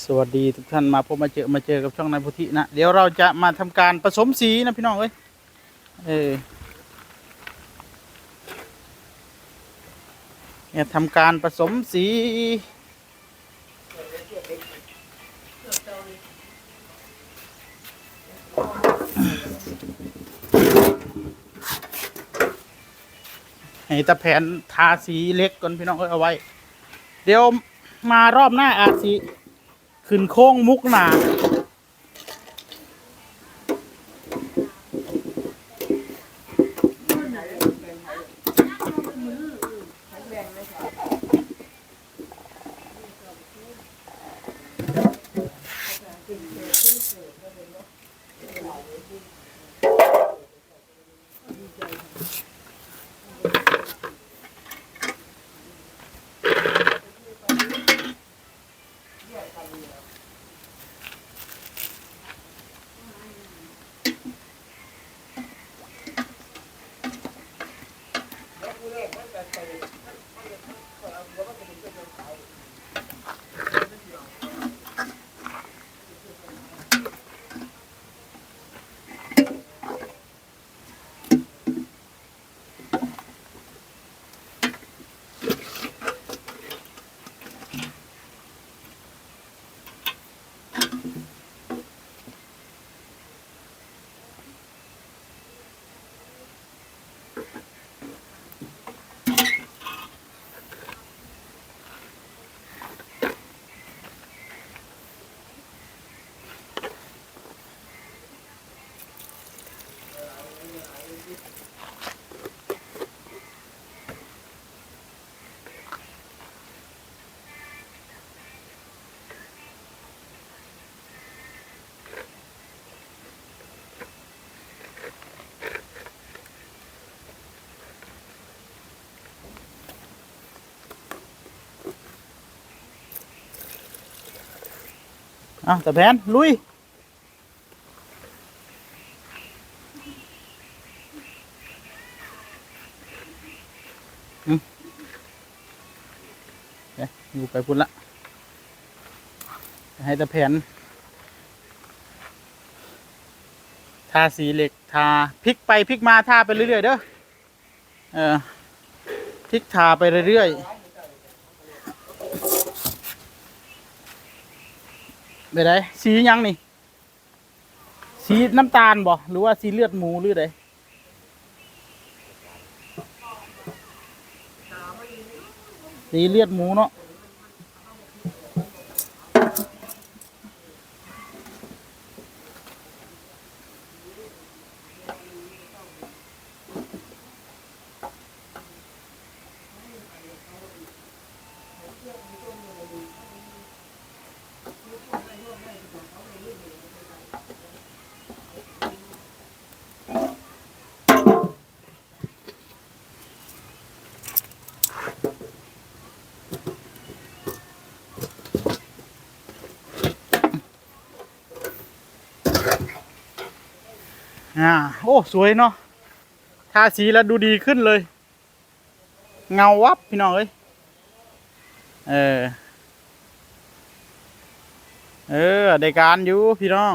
สวัสดีทุกท่านมาพบมาเจอมาเจอกับช่องนายพุทธินะ เดี๋ยวเราจะมาทำการผสมสีนะพี่น้องเอ้ยเออเนี่ยทำการผสมสี ให้ตะแผนทาสีเล็กก่อนพี่น้องเอ้ยเอาไว้ เดี๋ยวมารอบหน้าอาจสิ ขึ้นโค้งมุกหนา อะตะแผนลุยเอ๊ะอยู่ไปพุ่นละ ให้ตะแผนทาสีเหล็กทาพลิกไปพลิกมาทาไปเรื่อยๆเด้อ เออพลิกทาไปเรื่อยๆ ไปไดสีหยังนี่ สีน้ำตาลบ่หรือว่าสีเลือดหมูหรือไดสีเลือดหมูเนาะ อ่าโอ้สวยเนาะทาสีแล้วดูดีขึ้นเลย เงาวับพี่น้องเอ้ยเออ เออได้การอยู่พี่น้อง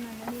อ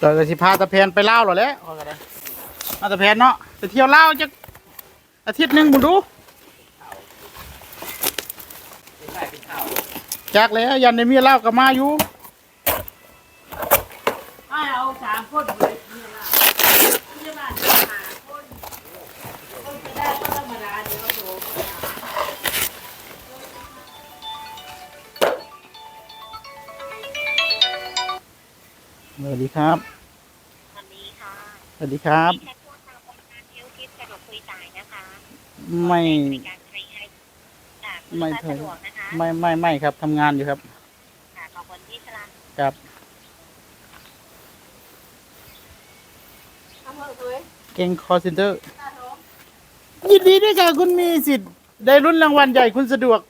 เดี๋ยวสิพาตะแพนไปเล่าวหรอแหล้วมาตะแพนเนาะไปเที่ยวเล่าวจะอาทิตย์หนึ่งบุญดูจากแล้วยันในมีเล่าวกับมาอยู่ไม่เอาสามคนเลยเนี่ยล่ะพยาบาลจะหาคนคนจะได้ก็ธรรมดาเดี๋ยวโถสวัสดีครับสวัสดีค่ะส วัสดีครับแค่พูดตามองค์การเที่ยวทิพย์สะดวกคุยจ่ายนะคะไม่ในการใช้ให้ค่ะคุณไม่ลูกค้าเคยสะดวกนะคะไม่ไม่ไม่ครับทำงานอยู่ครับค่ะขอบคุณที่สละครับเอาเถอะเว้ยเก่งคอร์เซนเตอร์ยินดีด้วยค่ะคุณมีสิทธิ์ได้รุ่นรางวัลใหญ่คุณสะดวก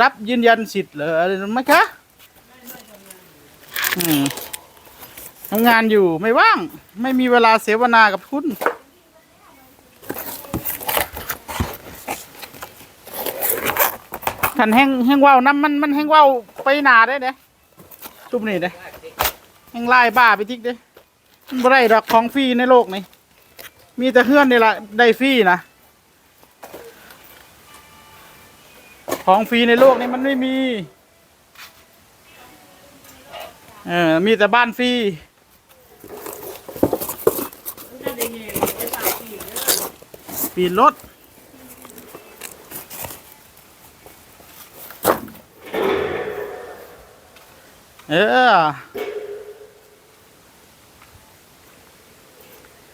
รับยืนยันสิทธิ์เหรออะไรไหมคะ อืม ทำงานอยู่ไม่ว่าง ไม่มีเวลาเสวนากับคุณขันแห้งแห้งว่าวน้ำมันมันแห้งว่าวไปหนาได้เด้จุ่มนี่เด้แห้งไล่บ้าไปทิกเด้มันบ่ได้ดอกของฟรีในโลกนี้มีแต่เฮือนนี่ละได้ฟรีนะของฟรีในโลกนี้มันไม่มี เออ มีแต่บ้านฟรี มันจะได้ไงจะตาม ปีนรถเออ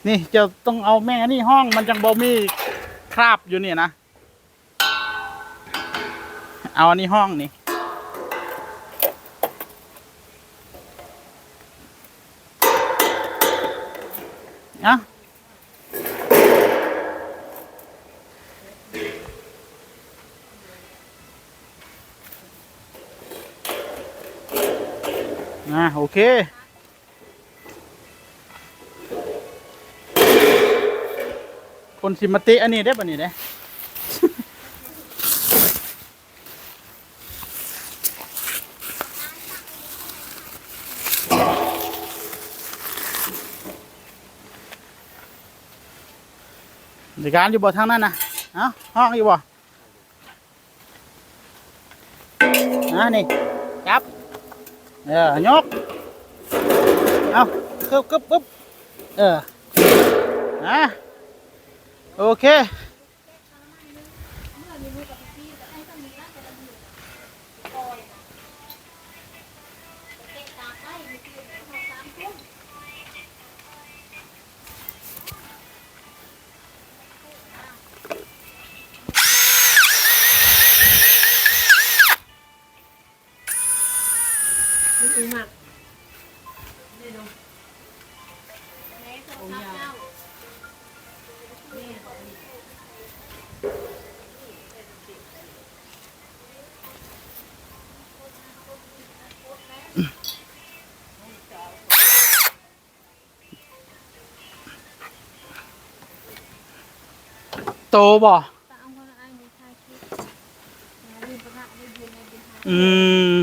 นี่จะต้องเอาแม่นี่ห้องมันจังบอมีคราบอยู่นี่นะ เอาอันนี้ห้องนี่ อะ โอเค คนสิมาเตะอันนี้ได้ป่ะนี่เด้เดี๋ยการอยู่บ่ทางนั้นนะเอ้าห้องอยู่บ่อ่านี่ะโอเคมันถึ โตบ่อืม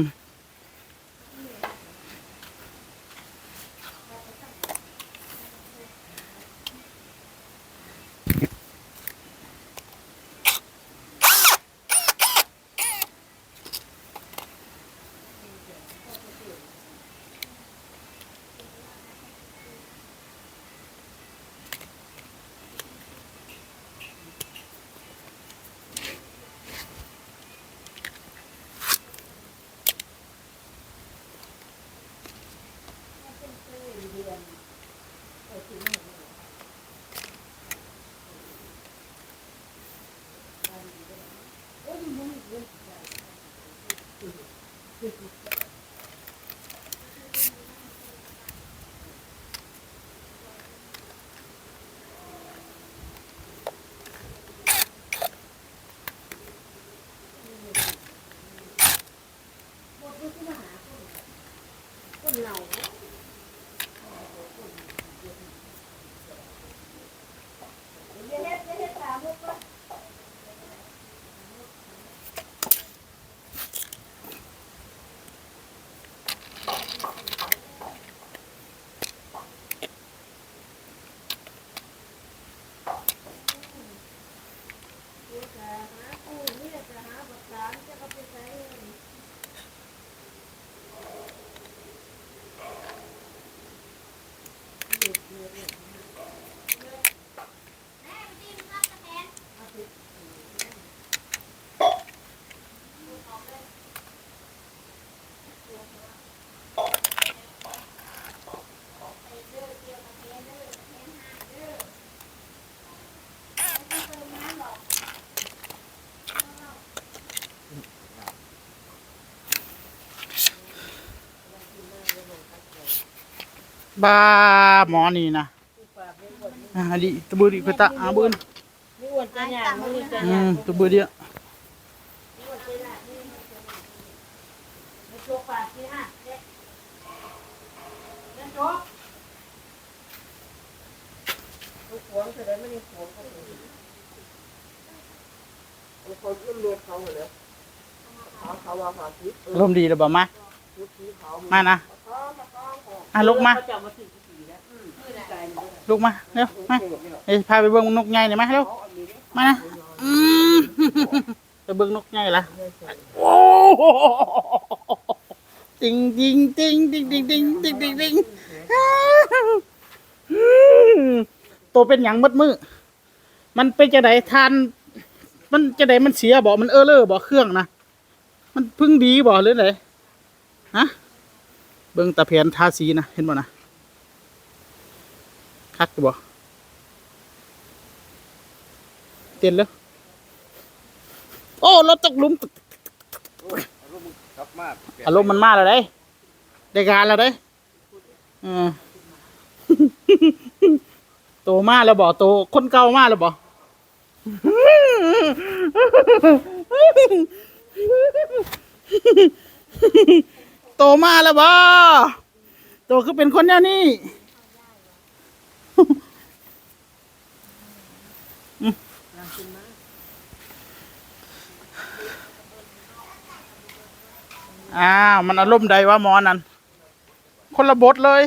เหงา Yeah. บ้าหมอนี่นะอ่าดิตะบือดิเพิ่นตะอาบืนอืมตะบือเดียวลมดีหรืล้วบ่มามานะ อะลุกมาลุกมาเร็วมาเอ้ยพาไปเบิ่งนกใหญ่หน่อยมาเร็วมานะอืมไปเบิ่งนกใหญ่ละโอ้ติงติงติงติงติงติงติงติงติงตัวเป็นหยังมัดมือมันเป็นจะไดทาน มันจะไดมันเสียบ่มันเออเลอบ่เครื่องนะมันพึ่งดีบ่หรือไงฮะ เบิ่งตะเพียนทาสีนะเห็นบ่นะคักอยู่บ่เต้นเลยโอ้รถตกหลุมครับมากอารมณ์มันมาแล้วเด้ได้การแล้วเด้เออโตมาแล้วบ่โตคนเก่ามาแล้วบ่ โตมาแล้วบ่โตคือเป็นคนแนวนี้อ้าว มันอารมณ์ใดวะหมอนั่นคนละบทเลย